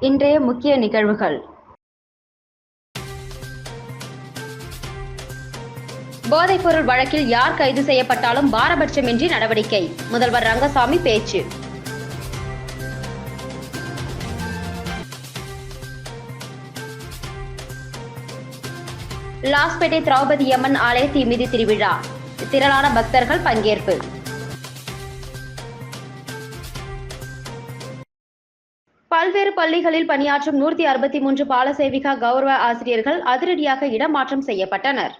இன்றைய முக்கிய நிகழ்வுகள். போதைப்பொருள் வழக்கில் யார் கைது செய்யப்பட்டாலும் பாரபட்சமின்றி நடவடிக்கை. முதல்வர் ரங்கசாமி பேச்சு. லாஸ்பேட்டை திரௌபதி அம்மன் ஆலய தீமிதி திருவிழா. திரளான பக்தர்கள் பங்கேற்பு. பல்வேறு பள்ளிகளில் பணியாற்றும் நூற்றி அறுபத்தி மூன்று பாலசேவிகா கௌரவ ஆசிரியர்கள் அதிரடியாக இடமாற்றம் செய்யப்பட்டனர்.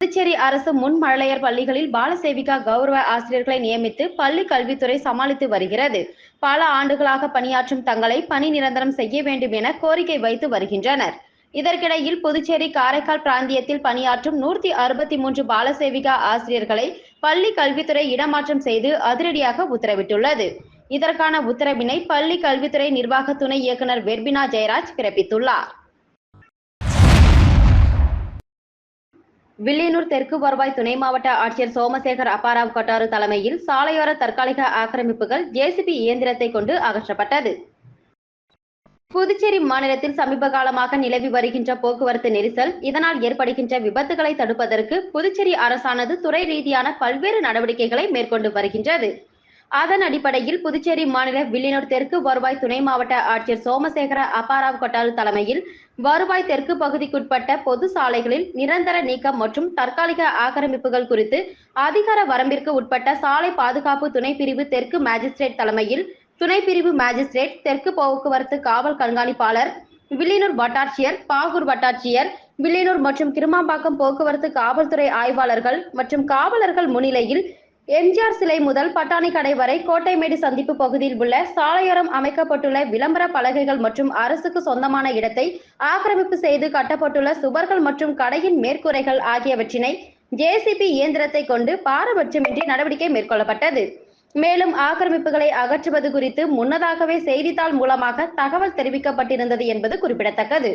புதுச்சேரி அரசு முன் மழலையர் பள்ளிகளில் பாலசேவிகா கௌரவ ஆசிரியர்களை நியமித்து பள்ளி கல்வித்துறை சமாளித்து வருகிறது. பல ஆண்டுகளாக பணியாற்றும் தங்களை பணி நிரந்தரம் செய்ய வேண்டும் என கோரிக்கை வைத்து வருகின்றனர். இதற்கிடையில் புதுச்சேரி காரைக்கால் பிராந்தியத்தில் பணியாற்றும் நூற்றி அறுபத்தி மூன்று பாலசேவிகா ஆசிரியர்களை பள்ளி கல்வித்துறை இடமாற்றம் செய்து அதிரடியாக உத்தரவிட்டுள்ளது. இதற்கான உத்தரவினை பள்ளி கல்வித்துறை நிர்வாக துணை இயக்குனர் வெர்பினா ஜெயராஜ் பிறப்பித்துள்ளார். வில்லியனூர் தெற்கு வருவாய் துணை மாவட்ட ஆட்சியர் சோமசேகர் அப்பாராவ் கொட்டாரு தலைமையில் சாலையோர தற்காலிக ஆக்கிரமிப்புகள் ஜேசிபி இயந்திரத்தை கொண்டு அகற்றப்பட்டது. புதுச்சேரி மாநிலத்தில் சமீப காலமாக நிலவி வருகின்ற போக்குவரத்து நெரிசல் இதனால் ஏற்படுகின்ற விபத்துகளை தடுப்பதற்கு புதுச்சேரி அரசானது துறை ரீதியான பல்வேறு நடவடிக்கைகளை மேற்கொண்டு வருகின்றது. அதன் அடிப்படையில் புதுச்சேரி மாநில வில்லியனூர் தெற்கு வருவாய் துணை மாவட்ட ஆட்சியர் சோமசேகர அப்பாராவ் கொட்டாரு தலைமையில் வருவாய் தெற்கு பகுதிக்குட்பட்ட பொது சாலைகளில் நிரந்தர நீக்கம் மற்றும் தற்காலிக ஆக்கிரமிப்புகள் குறித்து அதிகார வரம்பிற்கு உட்பட்ட சாலை பாதுகாப்பு துணை பிரிவு தெற்கு மேஜிஸ்ட்ரேட் தலைமையில் துணை பிரிவு மேஜிஸ்ட்ரேட் தெற்கு போக்குவரத்து காவல் கண்காணிப்பாளர் வில்லியனூர் வட்டாட்சியர் பாகூர் வட்டாட்சியர் வில்லியனூர் மற்றும் கிருமாம்பாக்கம் போக்குவரத்து காவல்துறை ஆய்வாளர்கள் மற்றும் காவலர்கள் முன்னிலையில் எம்ஜிஆர் சிலை முதல் பட்டாணி கடை வரை கோட்டைமேடு சந்திப்பு பகுதியில் உள்ள சாலையோரம் அமைக்கப்பட்டுள்ள விளம்பர பலகைகள் மற்றும் அரசுக்கு சொந்தமான இடத்தை ஆக்கிரமிப்பு செய்து கட்டப்பட்டுள்ள சுவர்கள் மற்றும் கடையின் மேற்கூரைகள் ஆகியவற்றினை ஜேசிபி இயந்திரத்தை கொண்டு பாரபட்சமின்றி நடவடிக்கை மேற்கொள்ளப்பட்டது. மேலும் ஆக்கிரமிப்புகளை அகற்றுவது குறித்து முன்னதாகவே செய்தித்தாள் மூலமாக தகவல் தெரிவிக்கப்பட்டிருந்தது என்பது குறிப்பிடத்தக்கது.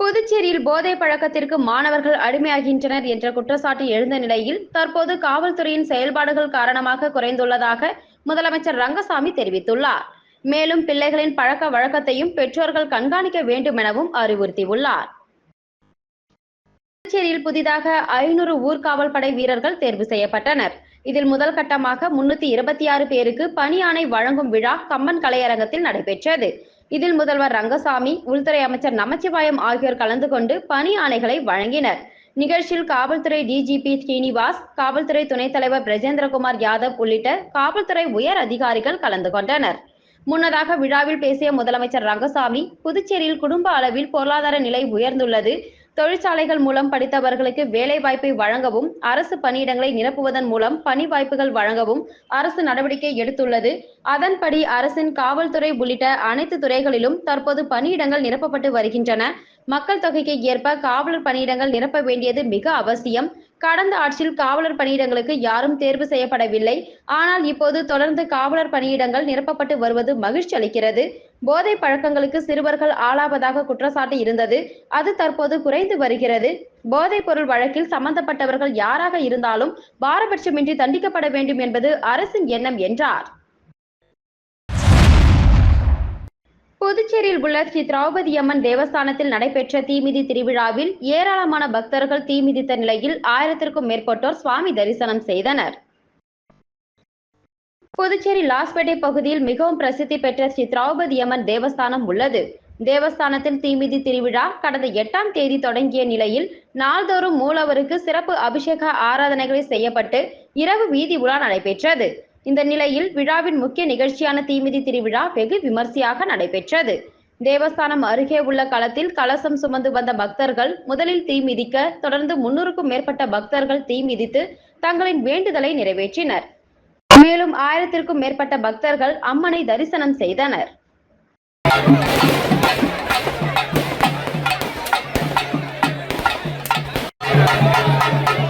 புதுச்சேரியில் போதை பழக்கத்திற்கு மாணவர்கள் அடிமையாகின்றனர் என்ற குற்றச்சாட்டு எழுந்த நிலையில் தற்போது காவல்துறையின் செயல்பாடுகள் காரணமாக குறைந்துள்ளதாக முதலமைச்சர் ரங்கசாமி தெரிவித்துள்ளார். மேலும் பிள்ளைகளின் பழக்க வழக்கத்தையும் பெற்றோர்கள் கண்காணிக்க வேண்டும் எனவும் அறிவுறுத்தியுள்ளார். புதுச்சேரியில் புதிதாக ஐநூறு ஊர்காவல் படை வீரர்கள் தேர்வு செய்யப்பட்டனர். இதில் முதல் கட்டமாக முன்னூத்தி இருபத்தி ஆறு பேருக்கு பணி ஆணை வழங்கும் விழா கம்மன் கலையரங்கத்தில் நடைபெற்றது. இதில் முதல்வர் ரங்கசாமி உள்துறை அமைச்சர் நமச்சிவாயம் ஆகியோர் கலந்து கொண்டு பணி ஆணைகளை வழங்கினர். நிகழ்ச்சியில் காவல்துறை டிஜிபி ஸ்ரீனிவாஸ் காவல்துறை துணைத் தலைவர் பிரஜேந்திரகுமார் யாதவ் உள்ளிட்ட காவல்துறை உயர் அதிகாரிகள் கலந்து கொண்டனர். முன்னதாக விழாவில் பேசிய முதலமைச்சர் ரங்கசாமி புதுச்சேரியில் குடும்ப அளவில் பொருளாதார நிலை உயர்ந்துள்ளது தொழிற்சாலைகள் மூலம் படித்தவர்களுக்கு வேலை வாய்ப்பை வழங்கவும் அரசு பணியிடங்களை நிரப்புவதன் மூலம் பணி வாய்ப்புகள் வழங்கவும் அரசு நடவடிக்கை எடுத்துள்ளது. அதன்படி அரசின் காவல்துறை உள்ளிட்ட அனைத்து துறைகளிலும் தற்போது பணியிடங்கள் நிரப்பப்பட்டு வருகின்றன. மக்கள் தொகைக்கு ஏற்ப காவலர் பணியிடங்கள் நிரப்ப வேண்டியது மிக அவசியம். கடந்த ஆட்சியில் காவலர் பணியிடங்களுக்கு யாரும் தேர்வு செய்யப்படவில்லை. ஆனால் இப்போது தொடர்ந்து காவலர் பணியிடங்கள் நிரப்பப்பட்டு வருவது மகிழ்ச்சி அளிக்கிறது. போதை பழக்கங்களுக்கு சிறுவர்கள் ஆளாவதாக குற்றச்சாட்டு இருந்தது. அது தற்போது குறைந்து வருகிறது. போதைப் பொருள் வழக்கில் சம்பந்தப்பட்டவர்கள் யாராக இருந்தாலும் பாரபட்சமின்றி தண்டிக்கப்பட வேண்டும் என்பது அரசின் எண்ணம் என்றார். புதுச்சேரியில் உள்ள ஸ்ரீ திரௌபதி அம்மன் தேவஸ்தானத்தில் நடைபெற்ற தீமிதி திருவிழாவில் ஏராளமான பக்தர்கள் தீமிதித்த நிலையில் ஆயிரத்திற்கும் மேற்பட்டோர் சுவாமி தரிசனம் செய்தனர். புதுச்சேரி லாஸ்பேட்டை பகுதியில் மிகவும் பிரசித்தி பெற்ற ஸ்ரீ திரௌபதி அம்மன் தேவஸ்தானம் உள்ளது. தேவஸ்தானத்தில் தீமிதி திருவிழா கடந்த எட்டாம் தேதி தொடங்கிய நிலையில் நாள்தோறும் மூலவருக்கு சிறப்பு அபிஷேக ஆராதனைகளை செய்யப்பட்டு இரவு வீதி உலா நடைபெற்றது. இந்த நிலையில் விழாவின் முக்கிய நிகழ்ச்சியான தீமிதி திருவிழா வெகு விமர்சையாக நடைபெற்றது. தேவஸ்தானம் அருகே உள்ள களத்தில் கலசம் சுமந்து வந்த பக்தர்கள் முதலில் தீ மிதிக்க தொடர்ந்து முன்னூறுக்கும் மேற்பட்ட பக்தர்கள் தீ மிதித்து தங்களின் வேண்டுதலை நிறைவேற்றினர். மேலும் ஆயிரத்திற்கும் மேற்பட்ட பக்தர்கள் அம்மனை தரிசனம் செய்தனர் Thank you.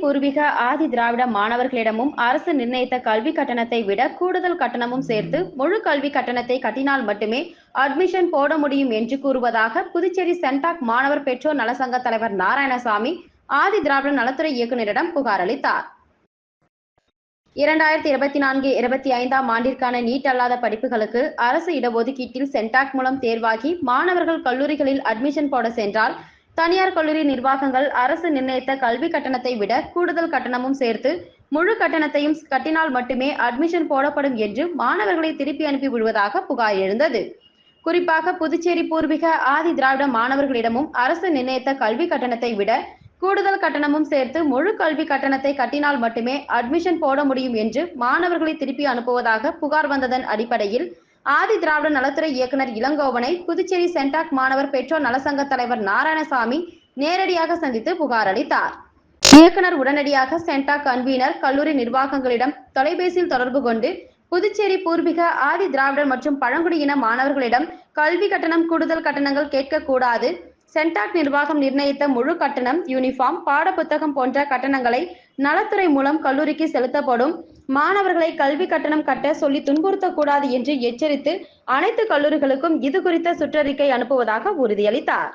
பூர்வீக ஆதி திராவிட மாணவர்களிடமும் அரசு நிர்ணயித்த கல்வி கட்டணத்தை விட கூடுதல் கட்டணமும் சேர்த்து முழு கல்வி கட்டணத்தை கட்டினால் மட்டுமே அட்மிஷன் போட முடியும் என்று கூறுவதாக புதுச்சேரி சென்டாக் மாணவர் பெற்றோர் நலசங்க தலைவர் நாராயணசாமி ஆதி திராவிட நலத்துறை இயக்குநரிடம் புகார் அளித்தார். இரண்டாயிரத்தி இருபத்தி நான்கு இருபத்தி ஐந்தாம் ஆண்டிற்கான நீட் அல்லாத படிப்புகளுக்கு அரசு இடஒதுக்கீட்டில் சென்டாக் மூலம் தேர்வாகி மாணவர்கள் கல்லூரிகளில் அட்மிஷன் போட சென்றால் தனியார் கல்லூரி நிர்வாகங்கள் அரசு நிர்ணயித்த கல்வி கட்டணத்தை விட கூடுதல் கட்டணமும் சேர்த்து முழு கட்டணத்தையும் கட்டினால் மட்டுமே அட்மிஷன் போடப்படும் என்று மாணவர்களை திருப்பி அனுப்பி விடுவதாக புகார் எழுந்தது. குறிப்பாக புதுச்சேரி பூர்வீக ஆதி திராவிட மாணவர்களிடமும் அரசு நிர்ணயித்த கல்வி கட்டணத்தை விட கூடுதல் கட்டணமும் சேர்த்து முழு கல்வி கட்டணத்தை கட்டினால் மட்டுமே அட்மிஷன் போட முடியும் என்று மாணவர்களை திருப்பி அனுப்புவதாக புகார் வந்ததன் அடிப்படையில் ஆதி திராவிட நலத்துறை இயக்குனர் இளங்கோவனை புதுச்சேரி சென்டாக் மாணவர் பெற்றோர் நலசங்க தலைவர் நாராயணசாமி நேரடியாக சந்தித்து புகார் அளித்தார். இயக்குனர் உடனடியாக சென்டாக் கன்வீனர் கல்லூரி நிர்வாகங்களிடம் தொலைபேசியில் தொடர்பு கொண்டு புதுச்சேரி பூர்வீக ஆதி திராவிடர் மற்றும் பழங்குடியின மாணவர்களிடம் கல்வி கட்டணம் கூடுதல் கட்டணங்கள் கேட்கக்கூடாது சென்டாக் நிர்வாகம் நிர்ணயித்த முழு கட்டணம் யூனிஃபார்ம் பாடப்புத்தகம் போன்ற கட்டணங்களை நலத்துறை மூலம் கல்லூரிக்கு செலுத்தப்படும். மாணவர்களை கல்வி கட்டணம் கட்ட சொல்லி துன்புறுத்தக்கூடாது என்று எச்சரித்து அனைத்து கல்லூரிகளுக்கும் இது குறித்த சுற்றறிக்கை அனுப்புவதாக உறுதியளித்தார்.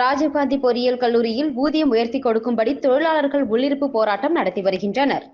ராஜீவ்காந்தி பொறியியல் கல்லூரியில் ஊதியம் உயர்த்தி கொடுக்கும்படி தொழிலாளர்கள் உள்ளிருப்பு போராட்டம் நடத்தி வருகின்றனர்.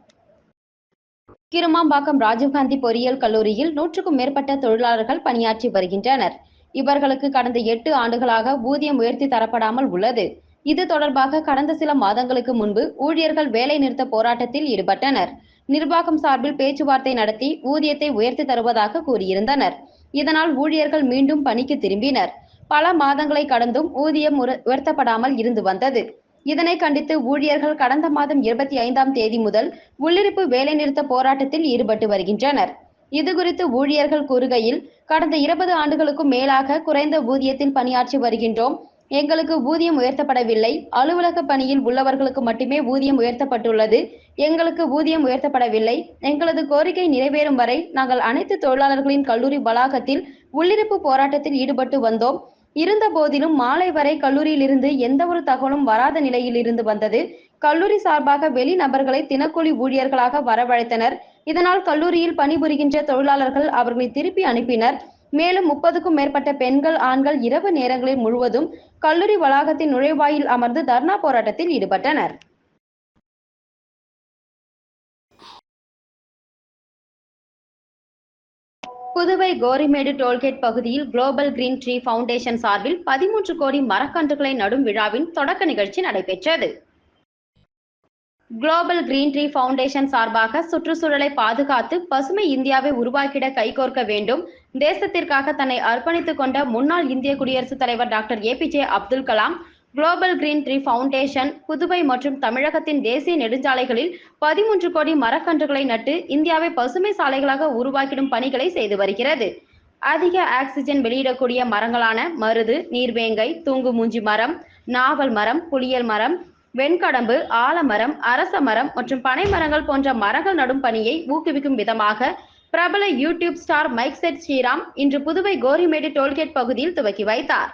கிருமாம்பாக்கம் ராஜீவ்காந்தி பொறியியல் கல்லூரியில் நூற்றுக்கும் மேற்பட்ட தொழிலாளர்கள் பணியாற்றி வருகின்றனர். இவர்களுக்கு கடந்த எட்டு ஆண்டுகளாக ஊதியம் உயர்த்தி தரப்படாமல் உள்ளது. இது தொடர்பாக கடந்த சில மாதங்களுக்கு முன்பு ஊழியர்கள் வேலை நிறுத்த போராட்டத்தில் ஈடுபட்டனர். நிர்வாகம் சார்பில் பேச்சுவார்த்தை நடத்தி ஊதியத்தை உயர்த்தி தருவதாக கூறியிருந்தனர். இதனால் ஊழியர்கள் மீண்டும் பணிக்கு திரும்பினர். பல மாதங்களை கடந்தும் ஊதியம் உர- உயர்த்தப்படாமல் இருந்து வந்தது. இதனை கண்டித்து ஊழியர்கள் கடந்த மாதம் இருபத்தி ஐந்தாம் தேதி முதல் உள்ளிருப்பு வேலைநிறுத்த போராட்டத்தில் ஈடுபட்டு வருகின்றனர். இதுகுறித்து ஊழியர்கள் கூறுகையில் கடந்த இருபது ஆண்டுகளுக்கும் மேலாக குறைந்த ஊதியத்தில் பணியாற்றி வருகின்றோம். எங்களுக்கு ஊதியம் உயர்த்தப்படவில்லை. அலுவலக பணியில் உள்ளவர்களுக்கு மட்டுமே ஊதியம் உயர்த்தப்பட்டுள்ளது. எங்களுக்கு ஊதியம் உயர்த்தப்படவில்லை. எங்களது கோரிக்கை நிறைவேறும் வரை நாங்கள் அனைத்து தொழிலாளர்களின் கல்லூரி வளாகத்தில் உள்ளிருப்பு போராட்டத்தில் ஈடுபட்டு வந்தோம். இருந்த போதிலும் மாலை வரை கல்லூரியிலிருந்து எந்த ஒரு தகவலும் வராத நிலையில் இருந்து வந்தது. கல்லூரி சார்பாக வெளி நபர்களை தினக்கூலி ஊழியர்களாக வரவழைத்தனர். இதனால் கல்லூரியில் பணிபுரிகின்ற தொழிலாளர்கள் அவர்களை திருப்பி அனுப்பினர். மேலும் முப்பதுக்கும் மேற்பட்ட பெண்கள் ஆண்கள் இரவு நேரங்களில் முழுவதும் கல்லூரி வளாகத்தின் நுழைவாயில் அமர்ந்து தர்ணா போராட்டத்தில் ஈடுபட்டனர். புதுவை கோரிமேடு டோல்கேட் பகுதியில் குளோபல் கிரீன் ட்ரீ ஃபவுண்டேஷன் சார்பில் பதிமூன்று கோடி மரக்கன்றுகளை நடும் விழாவின் தொடக்க நிகழ்ச்சி நடைபெற்றது. குளோபல் கிரீன் ட்ரீ ஃபவுண்டேஷன் சார்பாக சுற்றுச்சூழலை பாதுகாத்து பசுமை இந்தியாவை உருவாக்கிட கைகோர்க்க வேண்டும். தேசத்திற்காக தன்னை அர்ப்பணித்துக் கொண்ட முன்னாள் இந்திய குடியரசுத் தலைவர் doctor APJ Abdul Kalam global green tree foundation Puduvai மற்றும் தமிழகத்தின் தேசிய நெடுஞ்சாலைகளில் பதிமூன்று கோடி மரக்கன்றுகளை நட்டு இந்தியாவை பசுமை சாலைகளாக உருவாக்கிடும் பணிகளை செய்து வருகிறது. அதிக ஆக்சிஜன் வெளியிடக்கூடிய மரங்களான மருது நீர்வேங்கை தூங்கு மூஞ்சி மரம் நாவல் மரம் புளியல் மரம் வெண்கடம்பு ஆலமரம் அரச மரம் மற்றும் பனை மரங்கள் போன்ற மரங்கள் நடும் பணியை ஊக்குவிக்கும் விதமாக பிரபல YouTube star mic set Sriram இன்று புதுவை கோரிமேடு டோல்கேட் பகுதியில் துவக்கி வைத்தார்.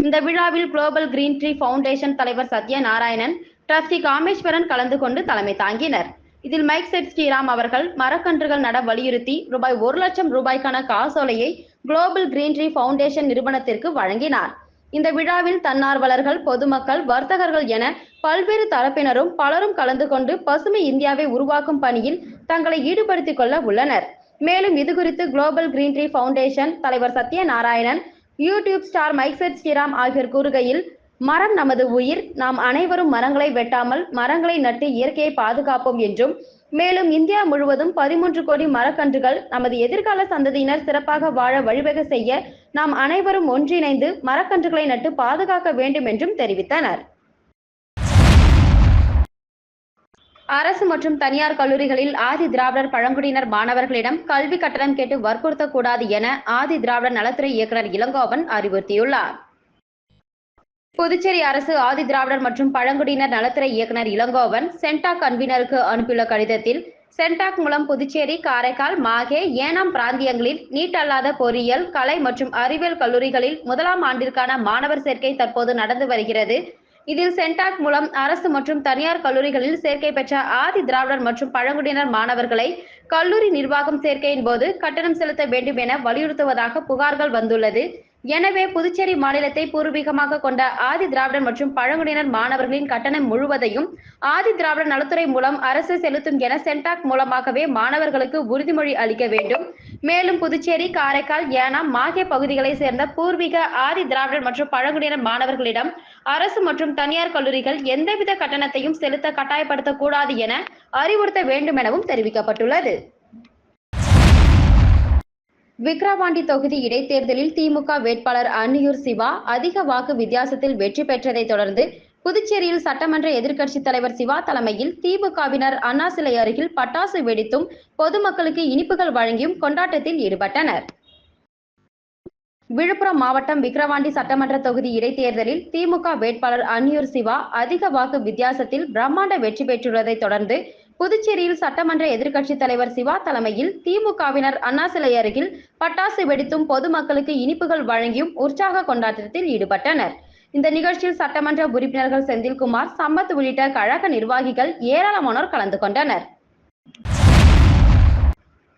இந்த விழாவில் குளோபல் கிரீன் ட்ரீ ஃபவுண்டேஷன் தலைவர் சத்ய நாராயணன் ட்ரஸ்டி காமேஸ்வரன் கலந்து கொண்டு தலைமை தாங்கினர். இதில் மைக் செட் ஸ்ரீராம் அவர்கள் மரக்கன்றுகள் நட வலியுறுத்தி ரூபாய் ஒரு லட்சம் ரூபாய்க்கான காசோலையை குளோபல் கிரீன் ட்ரீ ஃபவுண்டேஷன் நிறுவனத்திற்கு வழங்கினார். இந்த விழாவில் தன்னார்வலர்கள் பொதுமக்கள் வர்த்தகர்கள் என பல்வேறு தரப்பினரும் பலரும் கலந்து கொண்டு பசுமை இந்தியாவை உருவாக்கும் பணியில் தங்களை ஈடுபடுத்திக் கொள்ள உள்ளனர். மேலும் இது குறித்து குளோபல் கிரீன் ட்ரீ ஃபவுண்டேஷன் தலைவர் Sathyanarayanan YouTube star mic set Sriram ஆகியோர் கூறுகையில் மரம் நமது உயிர். நாம் அனைவரும் மரங்களை வெட்டாமல் மரங்களை நட்டு இயற்கையை பாதுகாப்போம் என்றும் மேலும் இந்தியா முழுவதும் பதிமூன்று கோடி மரக்கன்றுகள் நமது எதிர்கால சந்ததியினர் சிறப்பாக வாழ வழிவகை செய்ய நாம் அனைவரும் ஒன்றிணைந்து மரக்கன்றுகளை நட்டு பாதுகாக்க வேண்டும் என்றும் தெரிவித்தனர். அரசு மற்றும் தனியார் கல்லூரிகளில் ஆதி திராவிடர் பழங்குடியினர் மாணவர்களிடம் கல்வி கட்டணம் கேட்டு வற்புறுத்தக்கூடாது என ஆதி திராவிடர் நலத்துறை இயக்குனர் இளங்கோவன் அறிவுறுத்தியுள்ளார். புதுச்சேரி அரசு ஆதி திராவிடர் மற்றும் பழங்குடியினர் நலத்துறை இயக்குனர் இளங்கோவன் சென்டாக் கன்வீனருக்கு அனுப்பியுள்ள கடிதத்தில் சென்டாக் மூலம் புதுச்சேரி காரைக்கால் மாகே ஏனாம் பிராந்தியங்களில் நீட் அல்லாத பொறியியல் கலை மற்றும் அறிவியல் கல்லூரிகளில் முதலாம் ஆண்டிற்கான மாணவர் சேர்க்கை தற்போது நடந்து வருகிறது. இதில் சென்டாக் மூலம் அரசு மற்றும் தனியார் கல்லூரிகளில் சேர்க்கை பெற்ற ஆதி திராவிடர் மற்றும் பழங்குடியினர் மாணவர்களை கல்லூரி நிர்வாகம் சேர்க்கையின் போது கட்டணம் செலுத்த வேண்டும் என வலியுறுத்துவதாக புகார்கள் வந்துள்ளது. எனவே புதுச்சேரி மாநிலத்தை பூர்வீகமாக கொண்ட ஆதி திராவிடர் மற்றும் பழங்குடியினர் மாணவர்களின் கட்டணம் முழுவதையும் ஆதி திராவிடர் நலத்துறை மூலம் அரசு செலுத்தும் என சென்டாக் மூலமாகவே மாணவர்களுக்கு உறுதிமொழி அளிக்க வேண்டும். மேலும் புதுச்சேரி காரைக்கால் ஏனாம் மாகே பகுதிகளை சேர்ந்த பூர்வீக ஆதி திராவிடர் மற்றும் பழங்குடியினர் மாணவர்களிடம் அரசு மற்றும் தனியார் கல்லூரிகள் எந்தவித கட்டணத்தையும் செலுத்த கட்டாயப்படுத்தக்கூடாது என அறிவுறுத்த வேண்டும் எனவும் தெரிவிக்கப்பட்டுள்ளது. விக்ரவாண்டி தொகுதி இடைத்தேர்தலில் திமுக வேட்பாளர் அன்னியூர் சிவா அதிக வாக்கு வித்தியாசத்தில் வெற்றி பெற்றதை தொடர்ந்து புதுச்சேரியில் சட்டமன்ற எதிர்க்கட்சித் தலைவர் சிவா தலைமையில் திமுகவினர் அண்ணா சிலை அருகில் பட்டாசு வெடித்தும் பொதுமக்களுக்கு இனிப்புகள் வழங்கியும் கொண்டாட்டத்தில் ஈடுபட்டனர். விழுப்புரம் மாவட்டம் விக்ரவாண்டி சட்டமன்ற தொகுதி இடைத்தேர்தலில் திமுக வேட்பாளர் அன்னியூர் சிவா அதிக வாக்கு வித்தியாசத்தில் பிரம்மாண்ட வெற்றி பெற்றுள்ளதை தொடர்ந்து புதுச்சேரியில் சட்டமன்ற எதிர்க்கட்சித் தலைவர் சிவா தலைமையில் திமுகவினர் அண்ணா சிலை அருகில் பட்டாசு வெடித்தும் பொதுமக்களுக்கு இனிப்புகள் வழங்கியும் உற்சாக கொண்டாட்டத்தில் ஈடுபட்டனர். இந்த நிகழ்ச்சியில் சட்டமன்ற உறுப்பினர்கள் செந்தில்குமார் சம்பத் உள்ளிட்ட கழக நிர்வாகிகள் ஏராளமானோர் கலந்து கொண்டனர்.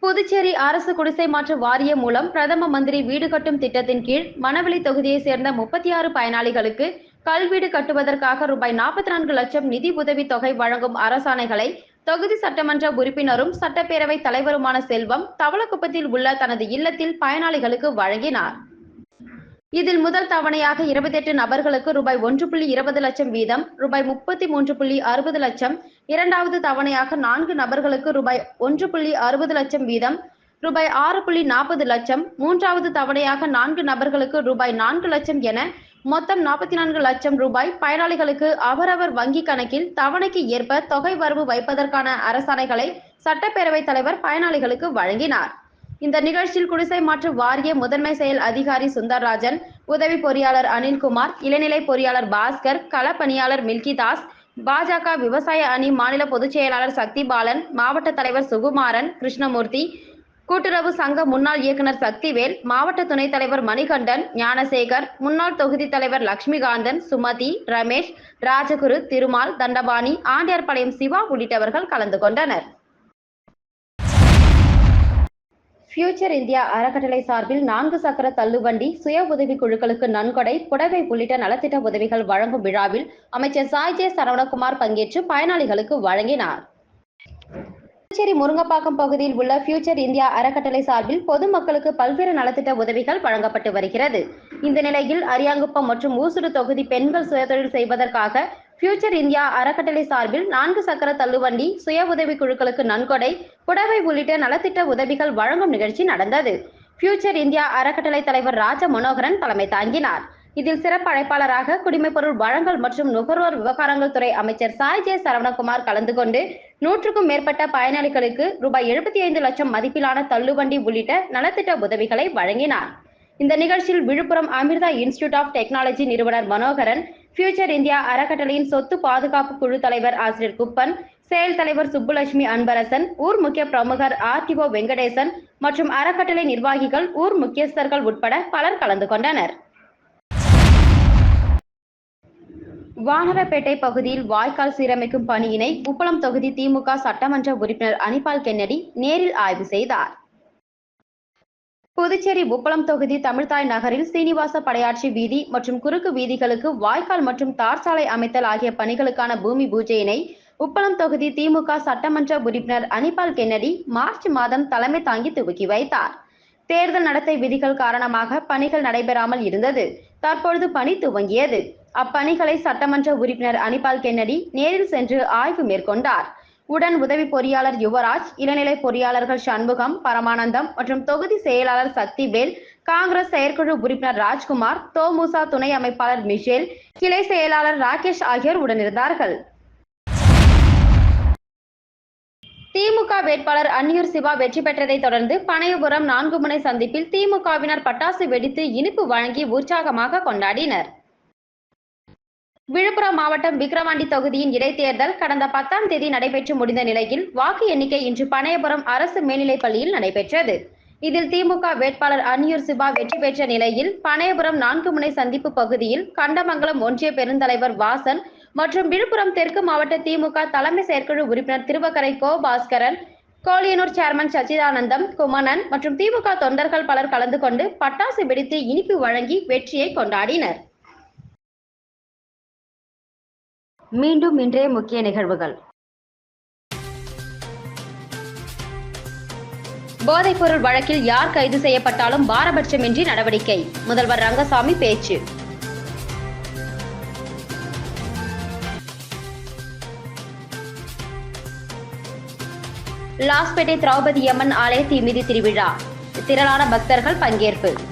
புதுச்சேரி அரசு குடிசை மாற்று வாரியம் மூலம் பிரதம மந்திரி வீடு கட்டும் திட்டத்தின் கீழ் மணவெளி தொகுதியை சேர்ந்த முப்பத்தி ஆறு பயனாளிகளுக்கு கல்வீடு கட்டுவதற்காக ரூபாய் நாற்பத்தி நான்கு லட்சம் நிதி உதவி தொகை வழங்கும் அரசாணைகளை தொகுதி சட்டமன்ற உறுப்பினரும் சட்டப்பேரவை தலைவருமான செல்வம் தவளக்குப்பத்தில் உள்ள தனது இல்லத்தில் பயனாளிகளுக்கு வழங்கினார். இதில் முதல் தவணையாக இருபத்தெட்டு நபர்களுக்கு ரூபாய் ஒன்று புள்ளி இருபது லட்சம் வீதம் ரூபாய் முப்பத்தி மூன்று புள்ளி அறுபது லட்சம் இரண்டாவது தவணையாக நான்கு நபர்களுக்கு ரூபாய் ஒன்று புள்ளி அறுபது லட்சம் வீதம் ரூபாய் ஆறு புள்ளி நாற்பது லட்சம் மூன்றாவது தவணையாக நான்கு நபர்களுக்கு ரூபாய் நான்கு லட்சம் என மொத்தம் நாற்பத்தி நான்கு லட்சம் ரூபாய் பயனாளிகளுக்கு அவரவர் வங்கி கணக்கில் தவணைக்கு ஏற்ப தொகை வரவு வைப்பதற்கான அரசாணைகளை சட்டப்பேரவைத் தலைவர் பயனாளிகளுக்கு வழங்கினார். இந்த நிகழ்ச்சியில் குடிசை மாற்று வாரிய முதன்மை செயல் அதிகாரி சுந்தர்ராஜன் உதவி பொறியாளர் அனில்குமார் இளநிலை பொறியாளர் பாஸ்கர் களப்பணியாளர் மில்கிதாஸ் பாஜக விவசாய அணி மாநில பொதுச் செயலாளர் சக்தி பாலன் மாவட்ட தலைவர் சுகுமாரன் கிருஷ்ணமூர்த்தி கூட்டுறவு சங்க முன்னாள் இயக்குனர் சக்திவேல் மாவட்ட துணைத் தலைவர் மணிகண்டன் ஞானசேகர் முன்னாள் தொகுதி தலைவர் லட்சுமிகாந்தன் சுமதி ரமேஷ் ராஜகுரு திருமால் தண்டபாணி ஆண்டியார்பாளையம் சிவா உள்ளிட்டவர்கள் கலந்து கொண்டனர். ஃபியூச்சர் இந்தியா அறக்கட்டளை சார்பில் நான்கு சக்கர தள்ளுவண்டி சுய உதவி குழுக்களுக்கு நன்கொடை புடவை உள்ளிட்ட நலத்திட்ட உதவிகள் வழங்கும் விழாவில் அமைச்சர் சாய்ஜே சரவணகுமார் பங்கேற்று பயனாளிகளுக்கு வழங்கினார். புதுச்சேரி முருங்கப்பாக்கம் பகுதியில் உள்ள ஃபியூச்சர் இந்தியா அறக்கட்டளை சார்பில் பொதுமக்களுக்கு பல்வேறு நலத்திட்ட உதவிகள் வழங்கப்பட்டு வருகிறது. இந்த நிலையில் அரியாங்குப்பம் மற்றும் ஊசுடு தொகுதி பெண்கள் சுயதொழில் செய்வதற்காக ஃபியூச்சர் இந்தியா அறக்கட்டளை சார்பில் நான்கு சக்கர தள்ளுவண்டி சுய உதவி குழுக்களுக்கு நன்கொடை புடவை உள்ளிட்ட நலத்திட்ட உதவிகள் வழங்கும் நிகழ்ச்சி நடந்தது. ஃபியூச்சர் இந்தியா அறக்கட்டளை தலைவர் ராஜ மனோகரன் தலைமை தாங்கினார். இதில் சிறப்பு அழைப்பாளராக குடிமைப்பொருள் வழங்கல் மற்றும் நுகர்வோர் விவகாரங்கள் துறை அமைச்சர் சாய் ஜே சரவணகுமார் கலந்து கொண்டு நூற்றுக்கும் மேற்பட்ட பயனாளிகளுக்கு ரூபாய் எழுபத்தி ஐந்து லட்சம் மதிப்பிலான தள்ளுவண்டி உள்ளிட்ட நலத்திட்ட உதவிகளை வழங்கினார். இந்த நிகழ்ச்சியில் Viluppuram Amrita institute of technology நிறுவனர் மனோகரன் ஃபியூச்சர் இந்தியா அறக்கட்டளையின் சொத்து பாதுகாப்பு குழு தலைவர் ஆசிரியர் குப்பன் செயல் தலைவர் சுப்புலட்சுமி அன்பரசன் ஊர் முக்கிய பிரமுகர் ஆர்டிஓ வெங்கடேசன் மற்றும் அறக்கட்டளை நிர்வாகிகள் ஊர் முக்கியஸ்தர்கள் உட்பட பலர் கலந்து கொண்டனர். வானரப்பேட்டை பகுதியில் வாய்க்கால் சீரமைக்கும் பணியினை உப்பளம் தொகுதி திமுக சட்டமன்ற உறுப்பினர் அனிபால் கென்னடி நேரில் ஆய்வு செய்தார். புதுச்சேரி உப்பளம் தொகுதி தமிழ்தாய் நகரில் சீனிவாச படையாட்சி வீதி மற்றும் குறுக்கு வீதிகளுக்கு வாய்க்கால் மற்றும் தார் சாலை அமைத்தல் ஆகிய பணிகளுக்கான பூமி பூஜையினை உப்பளம் தொகுதி திமுக சட்டமன்ற உறுப்பினர் அனிபால் கென்னடி மார்ச் மாதம் தலைமை தாங்கி துவக்கி வைத்தார். தேர்தல் நடத்தை விதிகள் காரணமாக பணிகள் நடைபெறாமல் இருந்தது. தற்பொழுது பணி துவங்கியது. அப்பணிகளை சட்டமன்ற உறுப்பினர் அனிபால் கென்னடி நேரில் சென்று ஆய்வு மேற்கொண்டார். உடன் உதவி பொறியாளர் யுவராஜ் இளநிலை பொறியாளர்கள் சண்முகம் பரமானந்தம் மற்றும் தொகுதி செயலாளர் சக்திவேல் காங்கிரஸ் செயற்குழு உறுப்பினர் ராஜ்குமார் தோமுசா துணை அமைப்பாளர் மிஷேல் கிளை செயலாளர் ராகேஷ் ஆகியோர் உடனிருந்தார்கள். திமுக வேட்பாளர் அன்னியூர் சிவா வெற்றி பெற்றதை தொடர்ந்து பனையபுரம் நான்கு முனை சந்திப்பில் திமுகவினர் பட்டாசு வெடித்து இனிப்பு வழங்கி உற்சாகமாக கொண்டாடினர். விழுப்புரம் மாவட்டம் விக்கிரவாண்டி தொகுதியின் இடைத்தேர்தல் கடந்த பத்தாம் தேதி நடைபெற்று முடிந்த நிலையில் வாக்கு எண்ணிக்கை இன்று பனையபுரம் அரசு மேல்நிலைப் பள்ளியில் நடைபெற்றது. இதில் திமுக வேட்பாளர் அன்யூர் சிவா வெற்றி பெற்ற நிலையில் பனையபுரம் நான்கு முனை சந்திப்பு பகுதியில் கண்டமங்கலம் ஒன்றிய பெருந்தலைவர் வாசன் மற்றும் விழுப்புரம் தெற்கு மாவட்ட திமுக தலைமை செயற்குழு உறுப்பினர் திருவக்கரை கோ பாஸ்கரன் கோலியனூர் சேர்மன் சச்சிதானந்தம் குமணன் மற்றும் திமுக தொண்டர்கள் பலர் கலந்து கொண்டு பட்டாசு வெடித்து இனிப்பு வழங்கி வெற்றியை கொண்டாடினர். மீண்டும் இன்றைய முக்கிய நிகழ்வுகள். போதைப்பொருள் வழக்கில் யார் கைது செய்யப்பட்டாலும் பாரபட்சமின்றி நடவடிக்கை. முதல்வர் ரங்கசாமி பேச்சு. லாஸ்பேட்டை திரௌபதி அம்மன் ஆலய தீமிதி திருவிழா. திரளான பக்தர்கள் பங்கேற்பு.